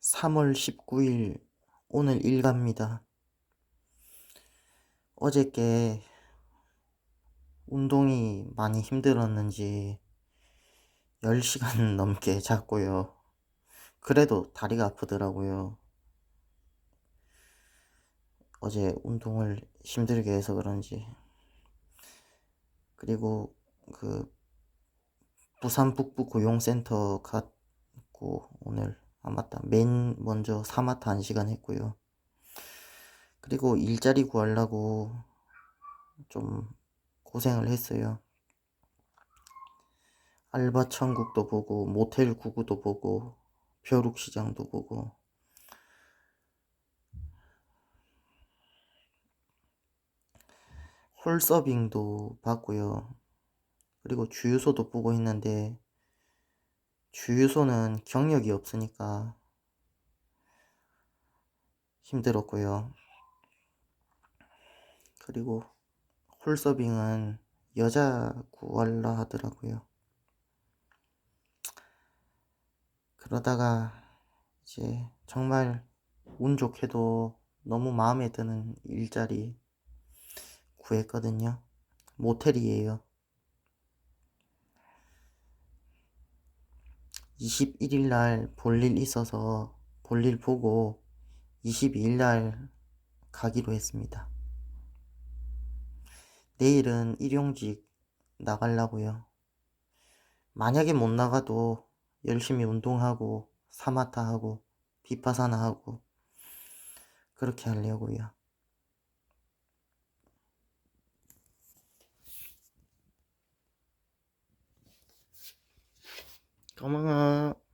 3월 19일 오늘 일갑니다. 어저께 운동이 많이 힘들었는지 10시간 넘게 잤고요. 그래도 다리가 아프더라고요. 어제 운동을 힘들게 해서 그런지. 그리고 그 부산 북부 고용센터 갔고 오늘 아 맞다 맨 먼저 사마타 1시간 했고요. 그리고 일자리 구하려고 좀 고생을 했어요. 알바 천국도 보고 모텔 구구도 보고 벼룩시장도 보고 홀서빙도 봤고요. 그리고 주유소도 보고 있는데 주유소는 경력이 없으니까 힘들었고요. 그리고 홀서빙은 여자 구할라 하더라고요. 그러다가 이제 정말 운 좋게도 너무 마음에 드는 일자리 구했거든요. 모텔이에요. 21일 날 볼일 있어서 볼일 보고 22일 날 가기로 했습니다. 내일은 일용직 나가려고요. 만약에 못 나가도 열심히 운동하고 사마타 하고 비파사나 하고 그렇게 하려고요. 고마워.